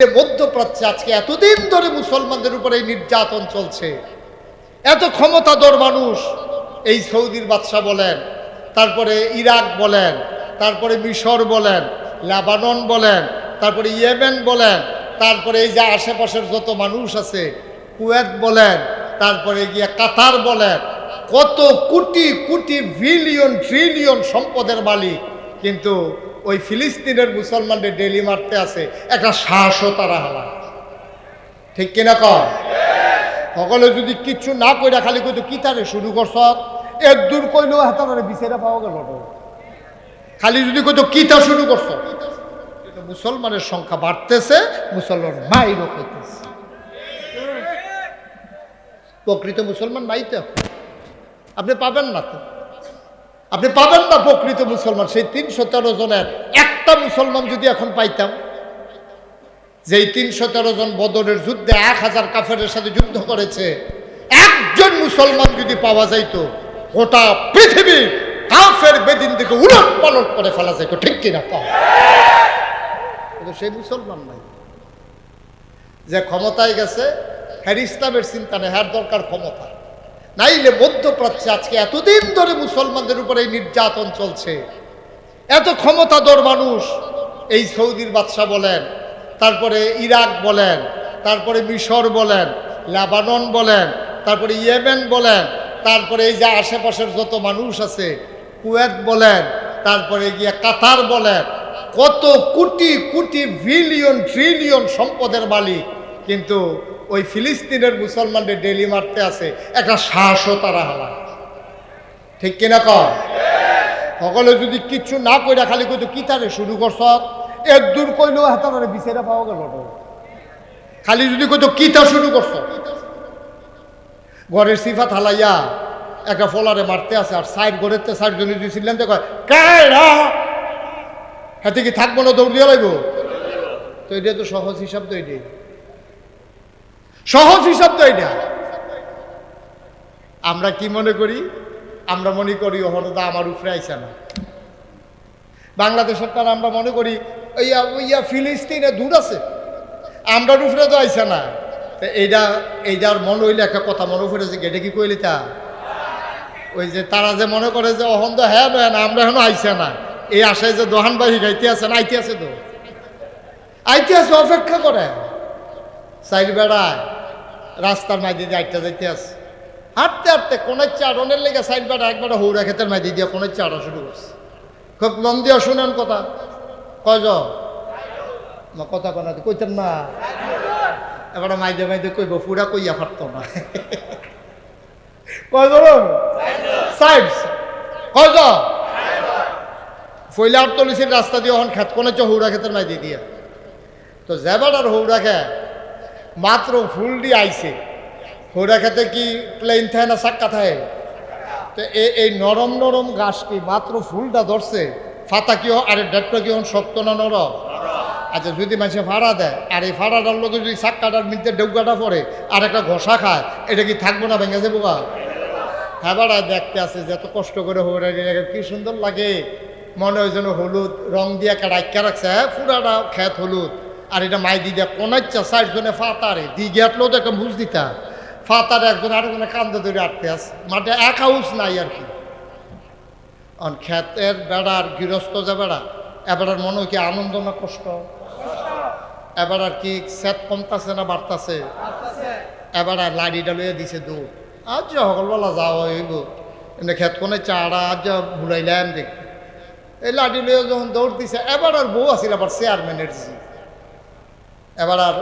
মধ্যপ্রাচ্যে আজকে এতদিন ধরে মুসলমানদের উপরে এই নির্যাতন চলছে, এত ক্ষমতাধর মানুষ, এই সৌদির বাদশাহ বলেন, তারপরে ইরাক বলেন, তারপরে মিশর বলেন, লেবানন বলেন, তারপরে ইয়েমেন বলেন, তারপরে এই যে আশেপাশের যত মানুষ আছে, কুয়েত বলেন, তারপরে গিয়ে কাতার বলেন, কত কোটি কোটি বিলিয়ন, ট্রিলিয়ন সম্পদের মালিক, কিন্তু ওই ফিলিস্তিনের মুসলমানদের ডেলি মারতে আছে একটা সাহসও তারা হালা ঠিক কিনা কর সকলে যদি কিচ্ছু না কইরা খালি কইতো, কি তারে শুরু করছ? এক দূর কইলেও হাতারে বিচারে পাওয়া গেল খালি যদি কইতো, কি তা শুরু করছ? মুসলমানের সংখ্যা বাড়তেছে, মুসলমান মাইরও খাইতেছে। প্রকৃত মুসলমান নাই তো আপনি পাবেন না তো। আপনি পাবেন না প্রকৃত মুসলমান। সেই তিনশো তেরো জনের একটা মুসলমান যদি এখন পাইতাম, যেই তিনশো তেরো জন বদরের যুদ্ধে এক হাজার কাফেরের সাথে যুদ্ধ করেছে, একজন মুসলমান যদি পাওয়া যাইতো, গোটা পৃথিবী কাফের বেদিন থেকে উলট পালট করে ফেলা যাইতো, ঠিক কিনা কিন্তু সেই মুসলমান নাই। যে ক্ষমতায় গেছে হ্যার ইসলামের চিন্তা নেই হ্যার দরকার ক্ষমতা। নাইলে মধ্যপ্রাচ্যে আজকে এতদিন ধরে মুসলমানদের উপরে এই নির্যাতন চলছে। এত ক্ষমতাধর মানুষ, এই সৌদির বাদশাহ বলেন, তারপরে ইরাক বলেন, তারপরে মিশর বলেন, লেবানন বলেন, তারপরে ইয়েমেন বলেন, তারপরে এই যে আশেপাশের যত মানুষ আছে, কুয়েত বলেন, তারপরে গিয়ে কাতার বলেন, কত কোটি কোটি বিলিয়ন, ট্রিলিয়ন সম্পদের মালিক। কিন্তু ওই ফিলিস্তিনের মুসলমানদের ডেলি মারতে আছে একটা সাহসও তারা হালা ঠিক কিনা কর সকলে যদি কিচ্ছু না কইরা খালি কইতো, কি তারে শুরু করছ? এক দূর কইলেও হাতারে বিচারে পাওয়া গেল খালি যদি কইতো, কি তা শুরু করছ? ঘরের সিফাত হালাইয়া একটা ফলারে মারতে আছে আর সাইড ঘরের তে সাইড জনে দিয়েছিলেন তো কয়, কায়রা! হাতে কি থাকব না দৌড় দিয়ে লাগব তো এটা তো সহজ হিসাব তো এটাই। সহজ হিসাব তো এটা। আমরা কি মনে করি? আমরা মনে করি হরদা আমার উপরে আইসে না। বাংলাদেশের সরকার আমরা মনে করি ইয়া ইয়া ফিলিস্তিনে দূর আছে। আমরা উপরে তো আইসে না। এইটা এইটার মনে হইলে একটা কথা মনে পড়েছে এটা কি কইলি তা? ওই যে তারা যে মনে করে যে, অহন তো হ্যাঁ বেন আমরা এখনও আইসে না। এই আশায় যে দোহান বাহি গাইতে আছে না, আইতে আছে তো। আইতে আছে, অপেক্ষা করে। সাইড বেড়ায়। রাস্তার মাঝে দিয়ে আইটা যাইতে আছে। হাঁটতে হাঁটতে কোনের চারণের লেগে সাইড বেড়া একবার হৌরা খেতের মাঝে দিয়ে কোনের চাড়া শুরু করছে। খুব মন দিয়ে শুনেন কথা। কয়? না কথা কনা কইতেন না এবার মাইদে মাইদে কইব, পুরা কইয়া পারতো না। কয়জন সাইড। কয়জন ফইলা আটতলিসির রাস্তা দিয়ে ওখান খেত কোনে হৌরা খেতের মাইদে দিয়ে। তো আর হৌরা খে মাত্র ফুল দিয়ে আইছে। হৌরা খেতে কি প্লেন থাকে না সাক্কা থাকে তো এই নরম নরম কি মাত্র ফুলটা ধরছে? ফাতা কি আরে ডেটটা কি শক্ত না নরম আচ্ছা যদি মানুষে ভাড়া দেয়, আর এই ভাড়াটার লোকে যদি সাক্কাটার মিলতে ডেউকাটা পড়ে, আর একটা ঘষা খায়, এটা কি থাকব না ভেঙে যাব হ্যাঁ বাড়া দেখতে আছে যে এত কষ্ট করে হৌরা দিয়ে কি সুন্দর লাগে। মনে হয় যেন হলুদ রং দিয়ে একটা রাখা রাখছে হ্যাঁ পুরাটা খেত হলুদ। আর এটা মাই দি দিয়া কোনাচ্ছা জনে ফাতারে। দি গিয়াতলেও তো একটা বুঝ দিতা। ফাতারে একজন আরেকজনে কান্দে ধরে আটকে আছে মাঠে এক হাউস নাই আর কি। অন খেতের বেড়ার গৃহস্থ যে বেড়া এবার আর মনে কি আনন্দ না কষ্ট? এবার আর কি সেট কমতাছে না বাড়তাছে? এবার আর লাড়িটা লইয়া দিছে দূর। আজ যে সকলবেলা যাওয়া হইব এমনি খেত কোনে চারা আজ যা ঘুরাইলাম দেখ। এই লাঠি লইয়া যখন দৌড় দিছে এবার আর বউ আছিল আবার চেয়ারম্যানের এবার আর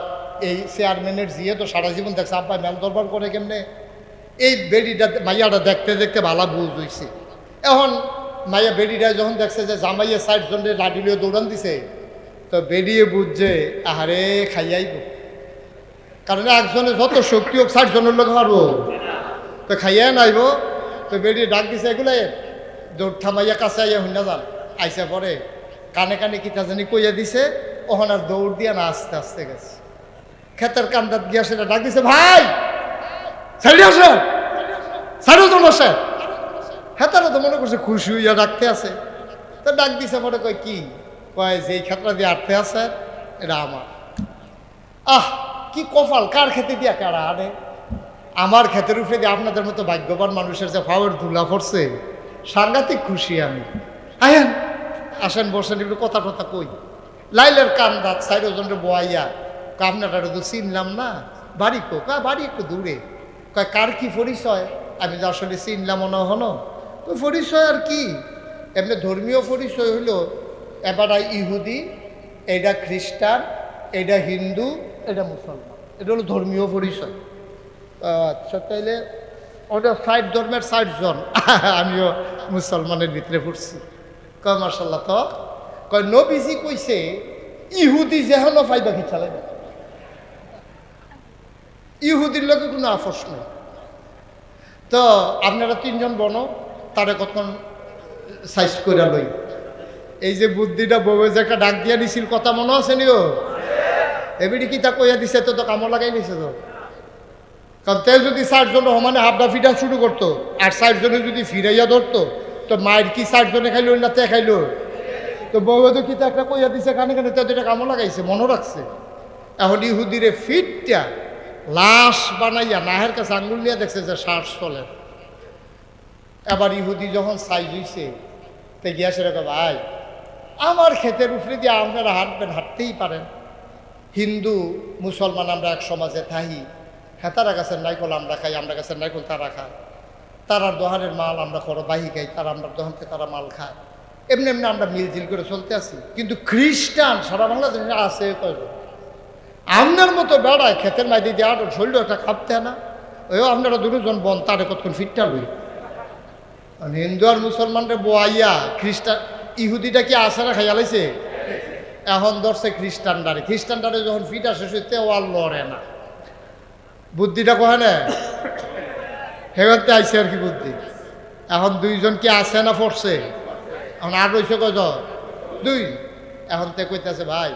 এই চেয়ারম্যানের জিয়ে তো সারা জীবন দেখছে, আব্বা, মেল দরবার করে কেমনে? এই বেডিটা মাইয়াটা দেখতে দেখতে ভালা বুঝ হইছে। এখন মাইয়া বেডিটা যখন দেখছে যে জামাইয়া ষাট জনের লইয়া দৌড়ান দিছে, তো বেরিয়ে বুঝছে, আহারে, খাইয়াইব। কারণ একজনে যত শক্তি হোক, ষাট জনের লোক মারবো তো খাইয়া নাইব। তো বেরিয়ে ডাক দিছে এগুলাই দৌড় থামাইয়া কাছে আইয়া হইনা যান। আইসা পরে কানে কানে কিতা জানি কইয়া দিছে ওখানে দৌড় দিয়ে না আস্তে আস্তে গেছে। ক্ষেতের কান্দাত গিয়া সেটা ডাক দিছে, ভাই, সাইডে আসে বসে। হেতারা তো মনে করছে খুশি হইয়া ডাকতে আছে। তো ডাক দিছে পরে কয় কি? কয়, যে এই দিয়ে আটতে আছে, এটা আমার। আহ, কি কপাল, কার খেতে দিয়া কারা আনে? আমার ক্ষেতের উপরে দিয়ে আপনাদের মতো ভাগ্যবান মানুষের যে পাওয়ার ধুলা পড়ছে, সাংঘাতিক খুশি আমি। আয়েন আসেন, বসেন, একটু কথা টথা কই। লাইলের কান রাত সাইড ওজনের বোয়াইয়া আপনারা তো চিনলাম না? বাড়ি কো? কা বাড়ি একটু দূরে। কয়, কার কি পরিচয়? আমি তো আসলে চিনলাম না হলো তো পরিচয় আর কি? এমনি ধর্মীয় পরিচয় হইল, এবারা ইহুদি এটা খ্রিস্টান এটা হিন্দু এটা মুসলমান। এটা হলো ধর্মীয় পরিচয়। আচ্ছা তাইলে ওটা ষাট ধর্মের ষাট জন। আমিও মুসলমানের ভিতরে পড়ছি। কয় মার্শাল্লাহ তো? কয় নবীজি কইছে ইহুদি যেহনো ফাইবা কি চালাইবে। ইহুদির লোকে কোনো আফস নেই। তো আপনারা তিনজন বনো তারে কতক্ষণ সাইজ করে লই। এই যে বুদ্ধিটা বউয়ে যে একটা ডাক দিয়া দিছিল কথা মনে আছে নিও এবিডি কি তা কইয়া দিছে তো তো কামো লাগাই নিছে তো। কারণ তেল যদি ষাটজন সমানে হাফডা ফিটা শুরু করতো আর ষাটজনে যদি ফিরাইয়া ধরতো তো মায়ের কি ষাটজনে খাইলো না তে খাইলো? তো বউয়ে কি একটা কইয়া দিছে, কানে কানে তে দুটা কামো লাগাইছে মনে রাখছে। এখন ইহুদিরে ফিটটা লাশ বানাইয়া নাহের কাছে আঙ্গুল নিয়ে দেখছে যে শ্বাস চলে এবার ইহুদি যখন সাইজ হইছে, তে গিয়া সেরকম ভাই, আমার ক্ষেতের উপরে দিয়ে আপনারা হাঁটবেন, হাঁটতেই পারেন। হিন্দু, মুসলমান আমরা এক সমাজে থাহি হ্যাঁ তারা গাছের নাইকল আমরা খাই, আমরা গাছের নাইকল তারা খায়। তারার দোহানের মাল আমরা করো বাহি খাই, তারা আমরা দোহান থেকে তারা মাল খায়। এমনি এমনি আমরা মিলজিল করে চলতে আছি। কিন্তু খ্রিস্টান, সারা বাংলাদেশে আছে আপনার মতো বেড়ায় ক্ষেতের মাই দিয়ে আর শরীর একটা খাপতে না? ওই আপনারা দুজন বন, তারে কতক্ষণ ফিটটা আর হিন্দু আর মুসলমানরা বোয়াইয়া খ্রিস্টান ইহুদিটা কি আসারা খাইয়া লাইছে? এখন ধরছে খ্রিস্টানডারে। খ্রিস্টানডারে যখন ফিটা শেষ হইতে ও আর লড়ে না। বুদ্ধিটা কহে না? হেগতে আইছে আর কি বুদ্ধি। এখন দুইজন কি আসে না পড়ছে? এখন আর রয়েছে কত দুই। এখন তে কইতেছে, ভাই,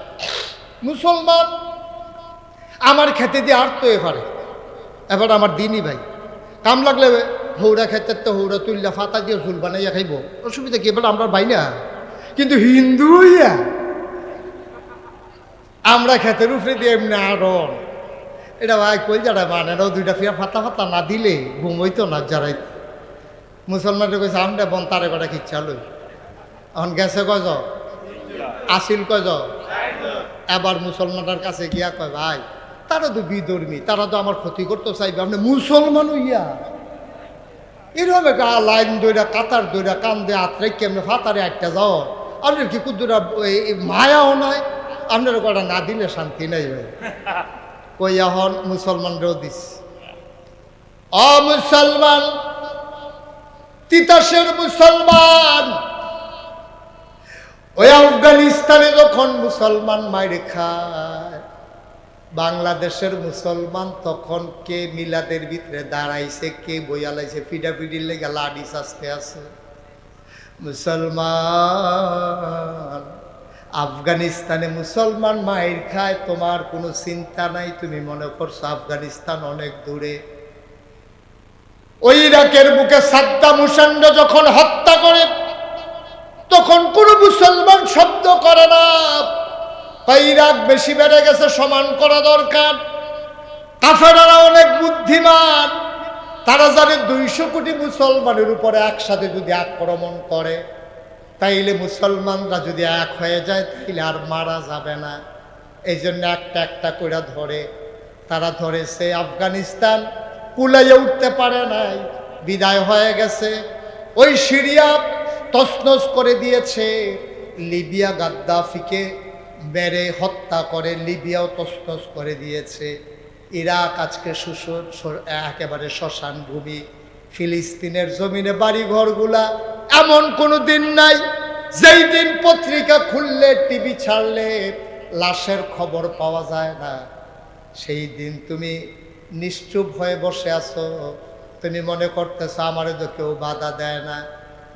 মুসলমান আমার খেতে দিয়ে আর তো এবারে এবার আমার দিনই ভাই। কাম লাগলে হৌরা খেতে তো হৌরা তুললা ফাতা দিয়ে ঝুল বানাইয়া খাইব। অসুবিধা কি? এবার আমরা ভাই না। কিন্তু হিন্দু হইয়া আমরা খেতের উপরে দিয়ে এমনি আরন এটা ভাই কই যারা মানে দুইটা ফিয়া ফাতা ফাতা না দিলে ঘুমইতো না যারাই মুসলমানরা কইছে আমরা বন, তারে বেটা কিচ্ছা লই। এখন গেছে কজ আসিল কজ এবার মুসলমানটার কাছে গিয়া কয়, ভাই, তারা তো বিধর্মী, তারা তো আমার ক্ষতি করতে চাইবে, আপনি মুসলমান হইয়া। এরকম একটা লাইন দইরা কাতার দইরা কান দিয়ে আত্রে কেমনে ফাতারে একটা যাও। আপনার কি কুদ্দুরা মায়াও নাই? আপনার কটা না দিলে শান্তি নাই ভাই। কই, এখন মুসলমানরাও দিস অ মুসলমান, তিতাসের মুসলমান ওই আফগানিস্তানে যখন মুসলমান মাইরে খায়, বাংলাদেশের মুসলমান তখন কে মিলাদের ভিতরে দাঁড়াইছে, কে বইয়ালাইছে ফিডাফিডির লেগে লাডি শাস্তে আছে। মুসলমান, আফগানিস্তানে মুসলমান মায়ের খায়, তোমার কোনো চিন্তা নাই, তুমি মনে করছ আফগানিস্তান অনেক দূরে। ওই ইরাকের বুকে সাদ্দাম হুসেন যখন হত্যা করে তখন কোনো মুসলমান শব্দ করে না। ইরাক বেশি বেড়ে গেছে, সমান করা দরকার। কাফেরারা অনেক বুদ্ধিমান। তারা জানে দুইশো কোটি মুসলমানের উপরে একসাথে যদি আক্রমণ করে, তাইলে মুসলমানরা যদি এক হয়ে যায়, তাইলে আর মারা যাবে না। এই জন্য একটা একটা করে ধরে। তারা ধরেছে আফগানিস্তান, কুলাইয়ে উঠতে পারে নাই, বিদায় হয়ে গেছে। ওই সিরিয়া তসনস করে দিয়েছে। লিবিয়া গাদ্দাফিকে মেরে হত্যা করে লিবিয়াও তসনস করে দিয়েছে। ইরাক আজকে সুসর একেবারে শ্মশান ভূমি। ফিলিস্তিনের জমিনে বাড়ি ঘরগুলা এমন কোনো দিন নাই, যেই দিন পত্রিকা খুললে, টিভি ছাড়লে লাশের খবর পাওয়া যায় না। সেই দিন তুমি নিশ্চুপ হয়ে বসে আছো। তুমি মনে করতেছো আমারে তো কেউ বাধা দেয় না।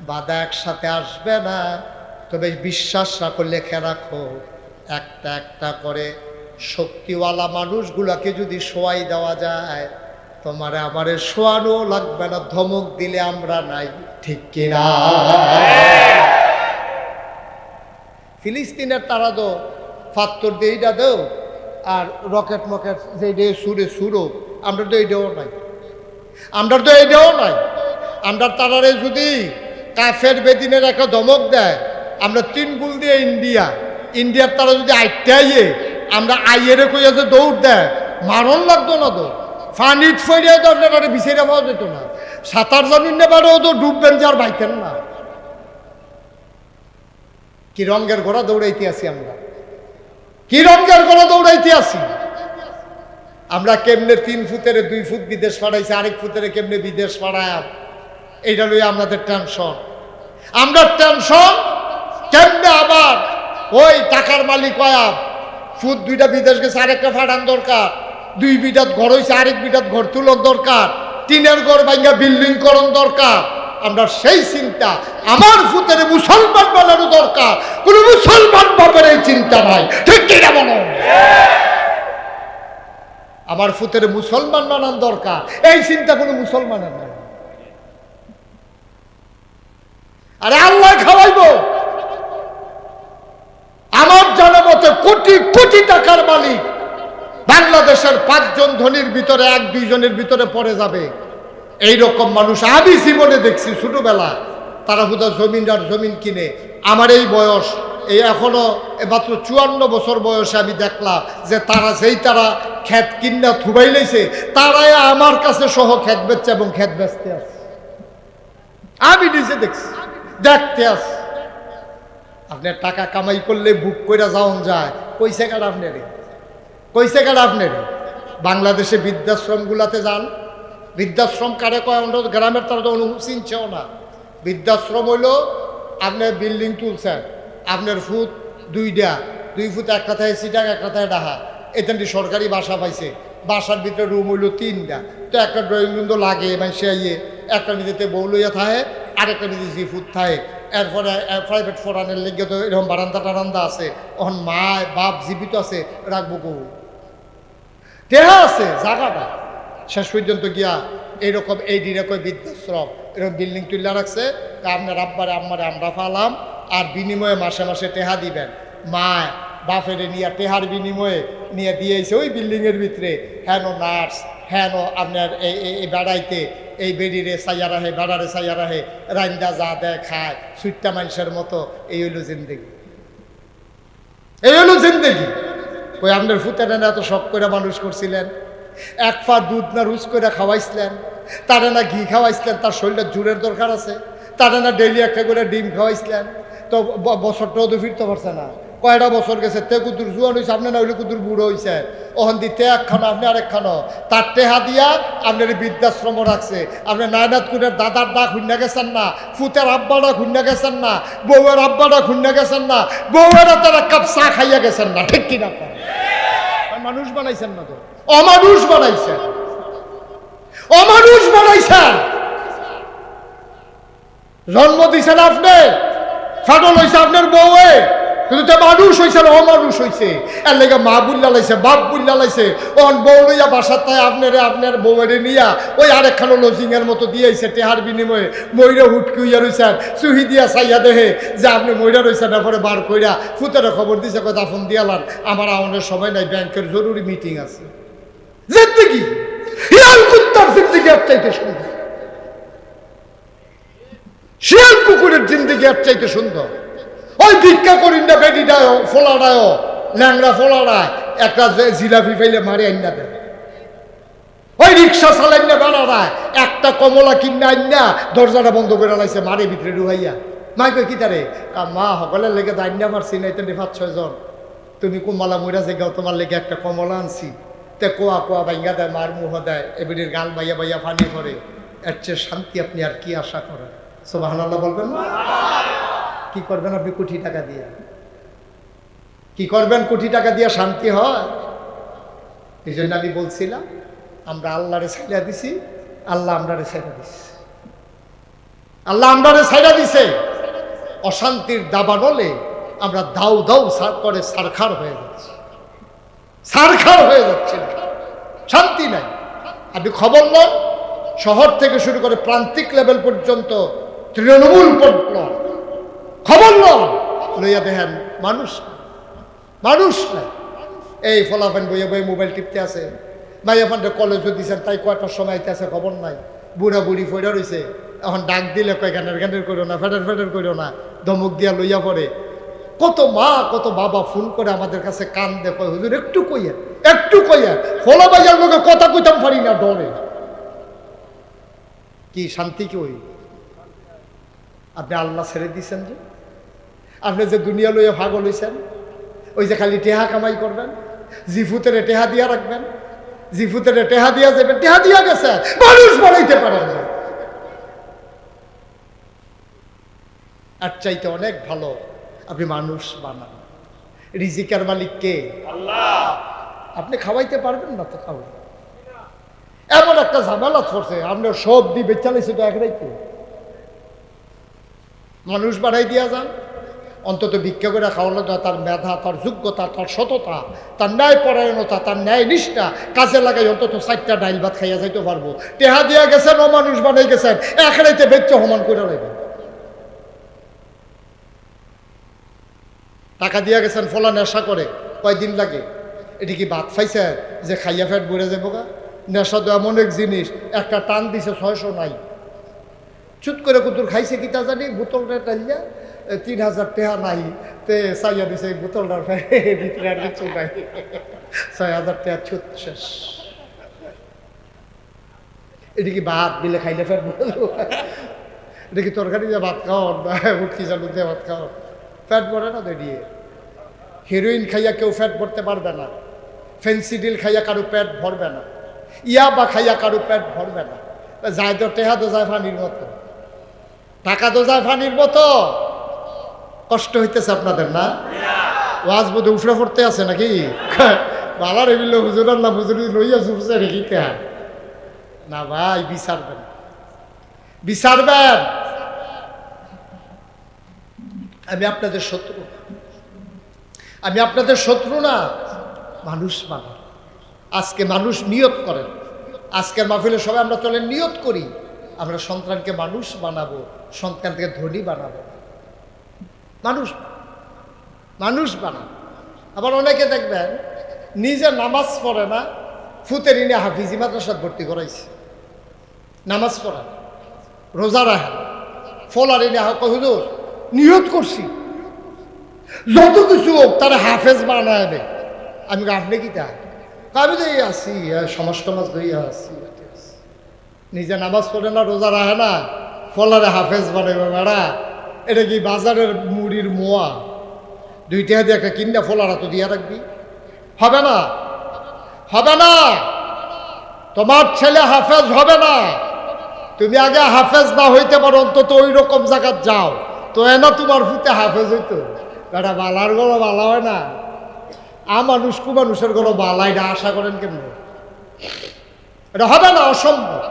বাধা একসাথে আসবে না। তবে বিশ্বাস না রাখো লেখে রাখো। একটা একটা করে শক্তিওয়ালা মানুষগুলাকে যদি শোয়াই দেওয়া যায়, তোমারে আমারে শোয়ানো লাগবে না, ধমক দিলে আমরা নাই। ঠিক কিনা? ফিলিস্তিনের তারা তো ফাত্তর দিয়ে এইটা দেও, আর রকেট মকেট যে সুরে সুরো, আমরা তো এইটাও নাই। আমরা তো এইটাও নাই। আমরা তারারে যদি কাফের বেদিনের একটা ধমক দেয়। আমরা তিন গুল দিয়ে ইন্ডিয়া। ইন্ডিয়ার তারা যদি আইতে আমরা আইয়েরে কইয়া যে দৌড় দেয়, মারণ লাগতো না তো। ফানিট ফেরিয়ে তো আপনার বিছাইতে পাওয়া যেত না। সাঁতার জানিন নেবারেও তো ডুববেন যার বাইতেন না। কি রঙের ঘোড়া দৌড়াইতে আছি আমরা? কি রঙের ঘোড়া দৌড়াইতে আছি আমরা কেমনে তিন ফুটের দুই ফুট বিদেশ পাঠাইছি আরেক ফুটের কেমনে বিদেশ পাঠায় এইটা লই আমাদের টেনশন আমরা টেনশন কেমনে আবার ওই টাকার মালিক হয় ফুট দুইটা বিদেশ গেছে, আরেকটা ফাটান দরকার। দুই বিটাত ঘর হয়েছে আরেক বিটাত ঘর তুলোর দরকার। টিনের ঘর ভাঙ্গা বিল্ডিং করণ দরকার। আমরা সেই চিন্তা, আমার ফুতের মুসলমান বানানো দরকার। কোন মুসলমান বাবার এই চিন্তা নাই। ঠিক কিনা বলো? আমার ফুতের মুসলমান বানান দরকার। এই চিন্তা কোনো মুসলমানের নাই আরে আল্লাহ খাওয়াইবো। আমার জনমতে কোটি কোটি টাকার মালিক বাংলাদেশের পাঁচজন ধনির ভিতরে এক দুইজনের ভিতরে পড়ে যাবে। এই রকম মানুষ আমি জীবনে দেখছি ছোটবেলা তারা হুদা জমিন আর জমিন কিনে। আমার এই বয়স, এই এখনও মাত্র চুয়ান্ন বছর বয়সে আমি দেখলাম যে তারা যেই তারা ক্ষেত কিনা থুবাই লাইছে, তারাই আমার কাছে সহ ক্ষেত বেচছে এবং ক্ষেত বেচতে আছে। আমি নিজে দেখছি। দেখতে আস। আপনার টাকা কামাই করলে বুক করে যাওন যায়। কইসে কার আপনারে? কইসে কার আপনারে? বাংলাদেশে বৃদ্ধাশ্রমগুলাতে যান। বৃদ্ধাশ্রম কারে কয়? গ্রামের তারা তো চিনছেও না। বৃদ্ধাশ্রম হইল আপনার বিল্ডিং তুলছেন। আপনার ফুট দুইটা, দুই ফুট এক কথায় সিটাক এক কথায় ডাহা। এখানটি সরকারি বাসা পাইছে। বাসার ভিতরে রুম হইল তিনটা। তো একটা ড্রয়িং রুম তো লাগে মানে সে ইয়ে। একটা নিজেতে বউ লইয়া থাকে আরেকটা জি ফুট থাকে এরপরে প্রাইভেট ফোরানের লেগে তো এরকম বারান্দা টারান্দা আছে। ওখান মা, বাপ জীবিত আছে, রাখব কৌ? দেহা আছে, জায়গাটা। শেষ পর্যন্ত গিয়া এইরকম এই দিনে কই বৃদ্ধাশ্রম এরকম বিল্ডিং তুলে রাখছে, তা আপনার আব্বারে, আম্মারে আমরা ফালাম আর বিনিময়ে মাসে মাসে টেহা দিবেন। মা, বাপেরে নিয়ে টেহার বিনিময়ে নিয়ে দিয়েছে ওই বিল্ডিংয়ের ভিতরে। হেন নার্স হেন আপনার এই এই- বেড়াইতে, এই বেড়িরে সাইয়া রাহে বেড়ারে সাইয়া রাহে রান্দা যা দেয় খায় সুইট্টা মানুষের মতো, এই হইল জিন্দেগি। এই হলো জিন্দেগি। ওই আপনার ফুতেরা না এত শখ করে মানুষ করছিলেন? এক পা দুধ না রুজ করে খাওয়াইছিলেন? তারা না ঘি খাওয়াইছিলেন? তার শরীরে জুরের দরকার আছে? তারা না ডেইলি একটা করে ডিম খাওয়াইছিলেন? তো বছরটাও তো ফিরতে পারছে না। কয়টা বছর গেছে? তে কুতুর জুয়ান হয়েছে আপনি না কুতুর বুড়ো হয়েছে ওখান দিয়ে তে একখানো, আপনি আরেক খানো। তার টেহা দিয়া আপনার বৃদ্ধাশ্রম রাখছে। আপনি নায়নাথ কুটের দাদার দা খুন্না গেছেন না? ফুতের আব্বাটা খুন্না গেছেন না? বউয়ের আব্বাটা খুন্না গেছেন না? বউয়েরা তারা কাপ চা খাইয়া গেছেন না? ঠিক কন? মানুষ বানাইছেন না তো? অমানুষ বানাইছেন। অমানুষ বানাইছেন। জন্ম দিছেন আপনি? ফাটল হয়েছে আপনার বউয়ে। কিন্তু মানুষ হয়েছে অমানুষ হয়েছে এর লেগে মা বাপ অন বউ লইয়া বাসার তাই আপনারে আপনার নিয়া ওই আরেকখানো লজিং এর মতো দিয়েছে টেহার বিনিময়ে। ময়ূরে চুহি দিয়া দেহে যে আপনি ময়ূরা এরপরে বার কইরা খবর দিছে কথা ফোন দিয়ালান আমার আমাদের সময় নাই, ব্যাংকের জরুরি মিটিং আছে। জিন্দগি! হিয়াল কুত্তার জিন্দগি আর চাইতে সুন্দর। শিয়াল কুকুরের জিন্দগি আর চাইতে সুন্দর। ওই ভিক্ষা করি না বেডিটায় ফোলাডায় ল্যাংরা ফোলাডায় একটা জিলাপি ফেলে মারি আইনা দেয়। ওই রিক্সা চালাই না বেড়াড়ায় একটা কমলা কিনা আইনা দরজাটা বন্ধ করে লাইছে, মারে ভিতরে ডুহাইয়া মাই কই কি তারে? মা, সকলের লেগে দাইনা মারছি না তেমনি পাঁচ ছয়জন তুমি কুমালা মইরা জেগাও তোমার লেগে একটা কমলা আনছি। তে কোয়া কোয়া বাইঙ্গা দেয়, মার মুহ দেয়, এবিডির গাল বাইয়া বাইয়া ফানি করে। এর চেয়ে শান্তি আপনি আর কি আশা করেন? সোবাহান আল্লাহ বলবেন না কি করবেন আপনি কোটি টাকা দিয়ে? কি করবেন কোটি টাকা দিয়ে শান্তি হয়? এই জন্য আমি বলছিলাম, আমরা আল্লাহরে ছাইড়া দিছি, আল্লাহ আমরারে ছাইড়া দিছি। আল্লাহ আমরারে ছাইড়া দিছে। অশান্তির দাবা দাবানলে আমরা দাউ দাউ সার করে সারখার হয়ে যাচ্ছি। সারখার হয়ে যাচ্ছে শান্তি নাই। আপনি খবর নন, শহর থেকে শুরু করে প্রান্তিক লেভেল পর্যন্ত, তৃণমূল পর্যন্ত খবর নন লইয়া দেখেন, মানুষ মানুষ নাই। এই ফলাফেন বইয়ে বইয়ে মোবাইল টিপতে আছে। মাইয়া ফান্ডে কলেজও দিছেন, তাই কয়টার সময় আছে খবর নাই। বুড়া বুড়ি ফইরা রইছে। এখন ডাক দিলে কয় গানের গানের করো না, ফেডার ফেডার করো না। ধমক দিয়া লইয়া পড়ে। কত মা, কত বাবা ফোন করে আমাদের কাছে কান দেখো হুজুর, একটু কইয়া একটু কইয়া, ফলা বাজার লোকে কথা কইতাম পারি না, ডরে। কি, শান্তি কি ওই? আপনি আল্লাহ ছেড়ে দিছেন যে? আপনি যে দুনিয়া লইয়া ভাগল হইছেন ওই যে খালি টেহা কামাই করবেন জিফুতের টেহা দিয়া রাখবেন জিফুতের টেহা দিয়া যাবেন টেহা দিয়া গেছে মানুষ বানাইতে পারেন না। আর চাইতে অনেক ভালো আপনি মানুষ বানান। রিজিকার মালিক কে? আপনি খাওয়াইতে পারবেন না তো খাওয়াই। এমন একটা ঝামেলা ধরছে আপনার সব দিবে চালিয়েছে তো এক রাইতে। মানুষ বাড়াই দিয়া যান অন্তত ভিক্ষা করে খাওয়ানো যায় তার মেধা তার যোগ্যতা তার সততা তার ন্যায় পরায়ণতা তার ন্যায় নিষ্ঠা কাজে লাগাই অন্তত চারটা ডাইল ভাত খাইয়া যাইতে পারব। টেহা দিয়া গেছেন ও মানুষ বানাই গেছেন এক বেচ্চ সমান করে লাগবে টাকা দিয়া গেছেন ফলা নেশা করে কয়দিন লাগে? এটি কি ভাত খাইছে যে খাইয়া ফেট বলে যাব গা? নেশা তো এমন এক জিনিস একটা টান দিছে ছয়শো নাই। চুট করে কুতুর খাইছে কিতা জানি বোতলটা টাইয়া এ, তিন হাজার টেহা নাই, তে চাইয়া দিছে এই বোতলটার ভিতরে আর কিছু নাই। ছয় হাজার টেহা ছুট শেষ। এটি কি ভাত বিলে খাইলে বলব এটা কি তরকারি দিয়ে ভাত খাওয়ার না উঠকি জালু দিয়ে ভাত খাওয়ার ফ্যাট ভরে না দিয়ে হিরোইন খাইয়া কেউ ফ্যাট ভরতে পারবে না। ফেন্সিডিল খাইয়া কারও পেট ভরবে না। ইয়া বা খাইয়া কারও পেট ভরবে না। যায় তো টেহা তো যায় ফানির মতো। টাকা তো যায় ফানির মতো। কষ্ট হইতেছে আপনাদের, না? ওয়াজ বোধ উফরে পড়তে আছে নাকি? বালার এগুলো হুজুর না হুজুর লইয়া চুপছে রেখিতে না ভাই, বিচারবেন। বিচারবেন! আমি আপনাদের শত্রু। আমি আপনাদের শত্রু না, মানুষ বানান আজকে মানুষ নিয়ত করেন। আজকের মাহফিলে সবাই আমরা চলে নিয়ত করি। আমরা সন্তানকে মানুষ বানাবো, সন্তানকে ধনী বানাবো। মানুষ মানুষ বানাবো আবার অনেকে দেখবেন নিজে নামাজ পড়ে না ফুতের ইনে হাফিজি মাদ্রাসাত ভর্তি করাইছে। নামাজ পড়ে না, রোজা রাখে ফলার ইনে হুজুর নিয়ত করছি। যত কিছু হোক তারা হাফেজ বানাবে আমি আপনি কি তা আমি তো এই সমাজ টমাজ ধরিয়া আছি নিজে নামাজ পড়ে না রোজা রাখে না ফলারে হাফেজ বানাবে বেড়া এটা কি বাজারের মুড়ির মোয়া, দুইটা দিয়ে একটা কিনা ফলারা তো দিয়া রাখবি। হবে না? হবে না? তোমার ছেলে হাফেজ হবে না? তুমি আগে হাফেজ না হইতে পারো, অন্তত ওই রকম জায়গাত যাও। তো এনা তোমার ফুতে হাফেজ হইতো? এটা বালার গলো বালা হয় না। আ মানুষ কু মানুষের গলো বালা এটা আশা করেন কেমন? এটা হবে না? অসম্ভব।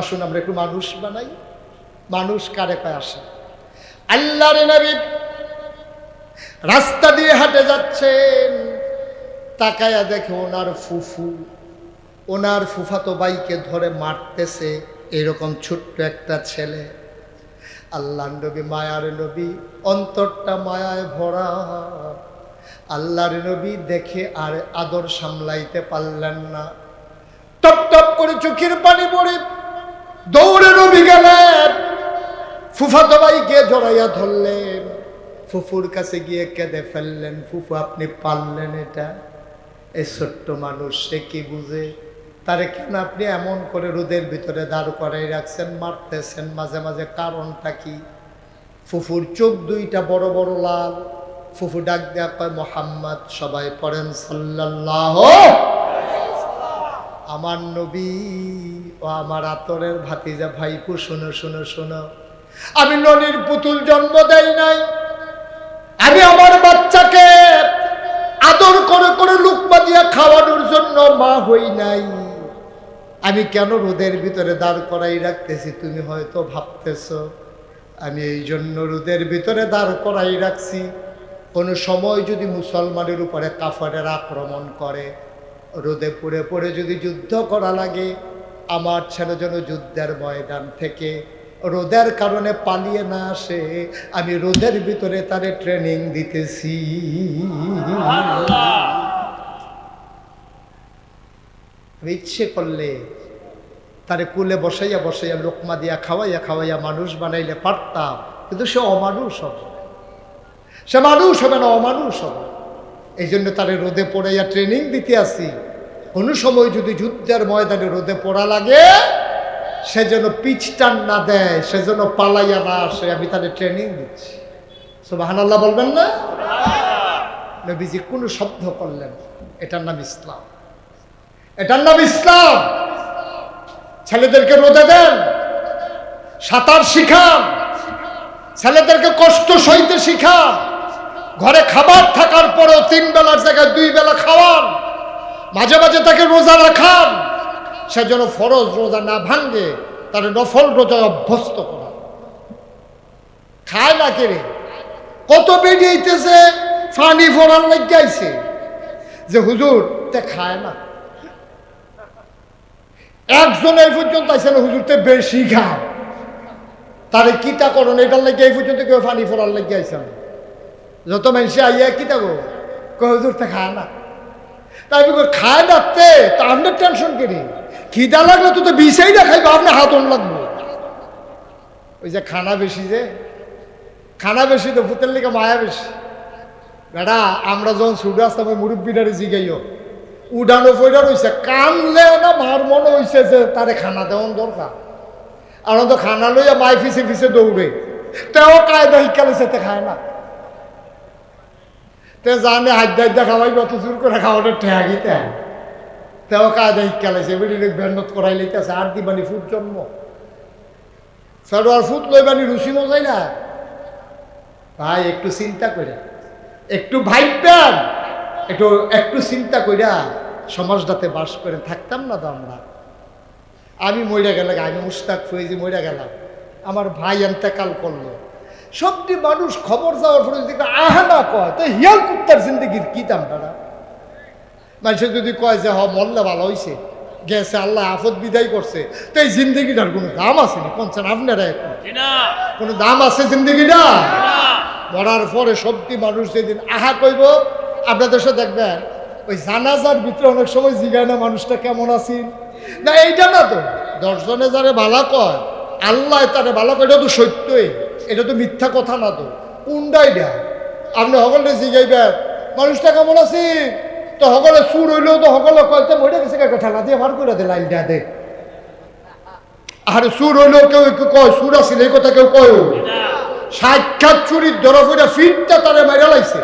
আসুন, আমরা একটু মানুষ বানাই। মানুষ কারে পায় আসে? আল্লাহরে নবী রাস্তা দিয়ে হাঁটে যাচ্ছেন। তাকায়া দেখে ওনার ফুফু, ওনার ফুফাতো বাইকে ধরে মারতেছে, এরকম ছোট্ট একটা ছেলে। আল্লাহ নবী, মায়ার নবী, অন্তরটা মায়ায় ভরা। আল্লাহর নবী দেখে আর আদর সামলাইতে পারলেন না। টপ টপ করে চোখের পানি পড়ে দৌড়ে নবী গেলেন। ফুফাতো ভাইকে জড়াইয়া ধরলেন। ফুফুর কাছে গিয়ে কেঁদে ফেললেন। ফুফু, আপনি পারলেন এটা? এই ছোট্ট মানুষ, সে কি বুঝে? তারে কেন আপনি এমন করে রোদের ভিতরে দাঁড় করাই রাখছেন, মারতেছেন? মাঝে মাঝে কারণটা কি? ফুফুর চোখ দুইটা বড় বড় লাল। ফুফু ডাক দেয়া কয়, মোহাম্মদ, সবাই পড়েন সাল্লাল্লাহ আমার নবী ও আমার আতরের ভাতিজা, ভাইপু, শোনো শোনো শোনো। আমি ননির পুতুল জন্ম দেই নাই। আমি আমার বাচ্চাকে আদর করে করে লুকমা দিয়া খাওয়ানোর জন্য মা হই নাই। আমি কেন রোদের ভিতরে দাঁড় করাই রাখতেছি, তুমি হয়তো ভাবতেছ। আমি এই জন্য রোদের ভিতরে দাঁড় করাই রাখছি। কোনো সময় যদি মুসলমানের উপরে কাফারের আক্রমণ করে, রোদে পড়ে পড়ে যদি যুদ্ধ করা লাগে, আমার ছেলে যেন যুদ্ধের ময়দান থেকে রোদের কারণে পালিয়ে না আসে। আমি রোদের ভিতরে তারে ট্রেনিং দিতেছি। ইচ্ছে করলে তারে কুলে বসাইয়া বসাইয়া লোকমা দিয়া খাওয়াইয়া খাওয়াইয়া মানুষ বানাইলে পারতাম, কিন্তু সে অমানুষ হবে সে মানুষ হবে না, অমানুষ হবে এই জন্য তারে রোদে পড়াইয়া ট্রেনিং দিতে আসি। কোনো সময় যদি যুদ্ধের ময়দানে রোদে পড়া লাগে সে যেন পিচটান না দেয়, সে যেন পালাইয়া না আসে, আমি তাদের ট্রেনিং দিচ্ছি। সুবাহান বলবেন না? নবীজি কোন শব্দ করলেন এটার নাম ইসলাম। এটার নাম ইসলাম। ছেলেদেরকে রোদে দেন, সাঁতার শিখান, ছেলেদেরকে কষ্ট সইতে শিখান, ঘরে খাবার থাকার পরেও তিন বেলার জায়গায় দুই বেলা খাওয়ান, মাঝে মাঝে তাকে রোজা রাখান। সে যেন ফরজ রোজা না ভাঙ্গে তার নফল রোজা অভ্যস্ত করা। খায় না কেড়ে কত বেরিয়েছে ফানি ফোরার লেগাইছে যে হুজুর, তে খায় না। একজন এই পর্যন্ত আছে না, হুজুর, তে বেশি খায় তারে কিতা করণ, এটার লেগে এই পর্যন্ত কেউ ফানি ফোরার লেগে আইসেন যত মানুষে আইয়া কিতা গো হুজুর, তে খায় না। তাই খায় না তে? তা টেনশন করি খিদা লাগলে তো তো বিষই না আপনার হাতন লাগবো। ওই যে খানা বেশি যে, খানা বেশি তো ভূতের লেগে মায়া বেশি। বেড়া, আমরা যখন ছুটে আসতাম, ওই মুরব্বীটারে জিগাইও। উডানো ফইডা রয়েছে কানলে না মার মনে হয়েছে যে তারে খানা দেওয়ান দরকার। আর তো খানা লইয়া মাই ফিসে ফিসে দৌড়ে। তেও কায়দা শিক্ষালেছে তে খায় না। তে জানে হাদ্দা হাদ্দা খাওয়াই কত জোর করে খাওয়াটা ঠেহাগিতে তেও কায়দা শিক্ষালেছে বেটি বেন্নত করাই লইতেছে আর দিবানি ফুট জন্ম। ফেরোয়ার ফুট লইবানি রুচি মজাই না। ভাই, একটু চিন্তা করে একটু ভাইবেন, একটু একটু চিন্তা কইরা সমাজটাতে বাস করে থাকতাম না তো আমরা। আমি মরে গেলাম, আমি মুস্তাক ফয়েজি মরে গেলাম। আমার ভাই এন্তেকাল করল। সবটি মানুষ খবর যাওয়ার পরে যদি আহা না কয়, তো হিয়াল কুত্তার জিন্দগির কি দাম দাদা মানুষের যদি কয় যে হ মরলে ভালো হয়েছে গেছে আল্লাহ আফত বিদায় করছে তো এই জিন্দগিটার কোনো দাম আছে নি? কোনছেন আপনারা এখন কোনো দাম আছে জিন্দগিটা মরার পরে সত্যি মানুষ যেদিন আহা কইব আপনাদের সাথে দেখবেন ওই জানাজার ভিতরে অনেক সময় জিগায় না মানুষটা কেমন আছি না এইটা না তো দর্শনে যারে ভালো কয় আল্লাহ তারে ভালো কয় এটা তো সত্যই এটা তো মিথ্যা কথা না তো। কোনটাই না আপনি সকলে জিগাইবেন মানুষটা কেমন আছি তো সকলে সুর হইলেও তো সকলে কয়তে মরে গেছে একটা ঠেলা দিয়ে ভার করে দে লাইনটা দে? আরে সুর হইলেও কেউ কয়, সুর আছিল এই কথা কেউ কয় সাক্ষাৎ চুরির ধরা ফিরা ফিরটা তারে মেরে লাইছে।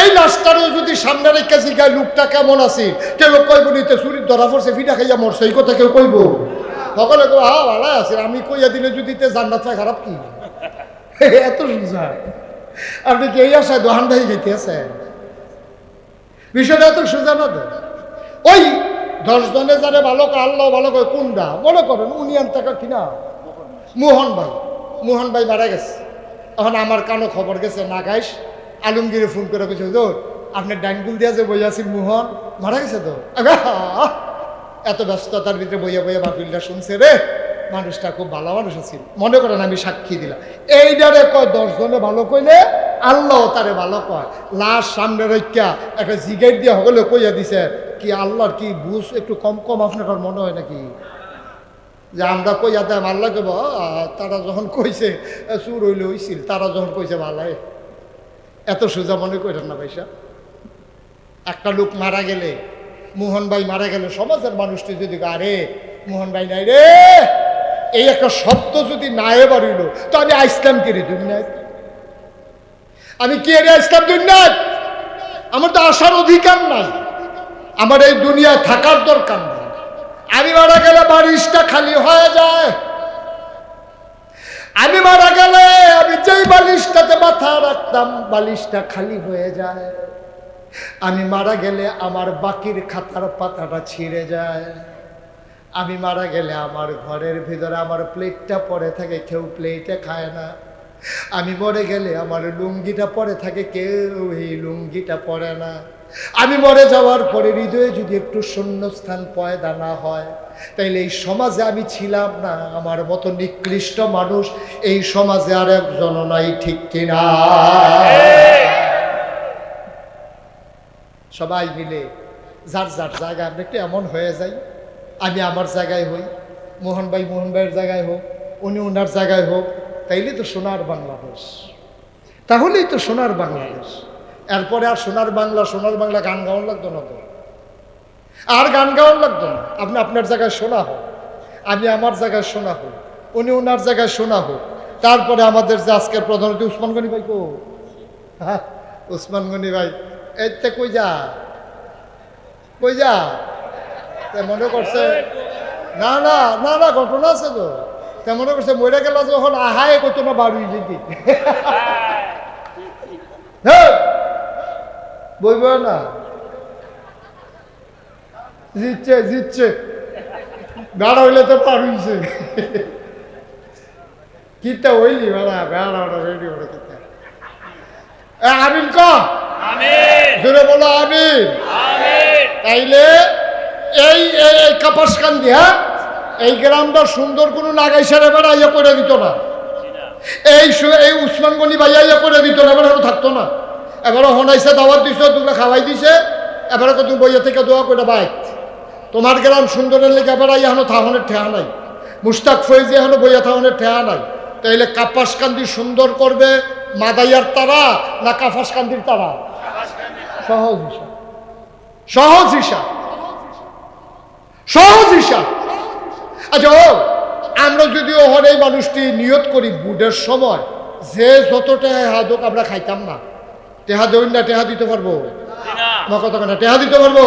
এই লাশটারও যদি সামনে রেখে জিগায়, লোকটা কেমন আছে? কেউ কইব নিতে চুরির ধরা পড়ছে, ফিটা খাইয়া মরছে। এই কথা কেউ কইব? সকলে কেউ হা ভালো আছে। আমি কইয়া দিলে যদি তে জান্নাত খারাপ কি? এত সুজা আপনি কি এই আশায় দোহান ভাই খাইতে আছেন? বিষয়টা তো সোজা না তো ওই দশ জনে যারে ভালো আল্লাহ ভালো কয় কোনটা মনে করেন উনিয়ান টাকা কিনা? মোহন ভাই। মোহন ভাই মারা গেছে। এখন আমার কানো খবর গেছে না গাইস আলমগীরে ফোন করে কেছে তো আপনার ডাইনগুল দিয়া যে বই আছিল মোহন, মারা গেছে তো! এত ব্যস্ততার ভিতরে বইয়া বইয়া মাহফিলটা শুনছে রে। মানুষটা খুব ভালো মানুষ আছিল মনে করেন আমি সাক্ষী দিলাম। এইটারে কয় দশজনে ভালো কইলে আল্লাহ তারে ভালো কয়। লাশ সামনে রক্ষা একটা জিগেট দিয়ে সকলে কইয়া দিছে, কি আল্লাহর কি বুঝ একটু কম কম আপনার মনে হয় নাকি? যে আমরা কইয়া দেয়, আল্লাহ কেব তারা যখন কইছে চুর হইলে হইছিল, তারা যখন কইছে ভালাই এত সোজা মনে করেন না পয়সা একটা লোক মারা গেলে, মোহন ভাই মারা গেলে সমাজের মানুষটি যদি আরে, মোহন ভাই নাই রে, এই একটা শব্দ যদি না এবার হইল তো আমি আইসলাম কিরে দুনিয়ায়? আমি কি এর আইসলাম দুনিয়ায় আমার তো আসার অধিকার নাই। আমার এই দুনিয়ায় থাকার দরকার নাই। আমি মারা গেলে বারিশটা খালি হয়ে যায়। আমি মারা গেলে আমি যেই বালিশটাতে মাথা রাখতাম, বালিশটা খালি হয়ে যায়। আমি মারা গেলে আমার বাকির খাতার পাতাটা ছিঁড়ে যায়। আমি মারা গেলে আমার ঘরের ভিতরে আমার প্লেটটা পড়ে থাকে, কেউ প্লেটে খায় না। আমি মরে গেলে আমার লুঙ্গিটা পরে থাকে কেউ এই লুঙ্গিটা পরে না। আমি মরে যাওয়ার পরে হৃদয়ে যদি একটু শূন্যস্থান পয়দা না হয়, তাইলে এই সমাজে আমি ছিলাম না, আমার মতো নিকৃষ্ট মানুষ এই সমাজে আর একজন নাই, ঠিক কিনা? সবাই মিলে যার যার জায়গায় আমরা একটু এমন হয়ে যাই। আমি আমার জায়গায় হই, মোহন ভাই মোহন ভাইয়ের জায়গায় হোক, উনি ওনার জায়গায় হোক তাইলে তো সোনার বাংলাদেশ। তাহলেই তো সোনার বাংলাদেশ। এরপরে আর সোনার বাংলা সোনার বাংলা গান গাওয়ান লাগতো না তো। আর গান গাওয়ান লাগতো না। আপনি আপনার জায়গায় শোনা হোক, আমি আমার জায়গায় শোনা হোক, উনি ওনার জায়গায় শোনা হোক। তারপরে আমাদের যে আজকের প্রধানমন্ত্রী উসমান গনি ভাই কো? হ্যাঁ উসমান গনি ভাই এতে কই যা? কই যা? মনে করছে না না না না, ঘটনা আছে তো। তা মনে করছে মরে গেল যখন আহায় কত না বাড়ি যেতি। হ্যাঁ। বইব না। জিতছে জিতছে। বেড়া হইলে তো পার হইছে কিতা হইলি বেড়া? বেড়া ওটা রেডি ওটা কিতা? এ আমিন ক? জোরে বলো আমিন। তাইলে এই এই এই কাপাসকান্দি হ্যাঁ? এই গ্রামটা সুন্দর কোনো নাগাইসারে বেড়া ইয়ে করে দিত না। এই এই উসমান গনি ভাইয়া ইয়ে করে দিত না, এবার থাকতো না। এবারে হনাইছে, দাওয়াত দিছে তোমরা খাওয়াই দিছে, এবারে তুমি বইয়া থেকে দোয়া করে বাইক। তোমার গ্রাম সুন্দরের লেগে এবার এখনও থাহনের ঠেহা নাই। মুস্তাক ফৈজি এখনও বইয়া থাহনের ঠেহা নাই। তাইলে কাপাসকান্দি সুন্দর করবে মাদাইয়ার তারা না কাপাসকান্দির তারা? সহজ হিসাব। সহজ হিসাব। সহজ হিসাব। আচ্ছা আমরা যদি ওহর মানুষটি নিয়ত করি বুডের সময় যে যতটা টেহা হাদক আমরা খাইতাম না। টেহা দেউন না টেহা দিতে পারব? কথা না টেহা দিতে পারব?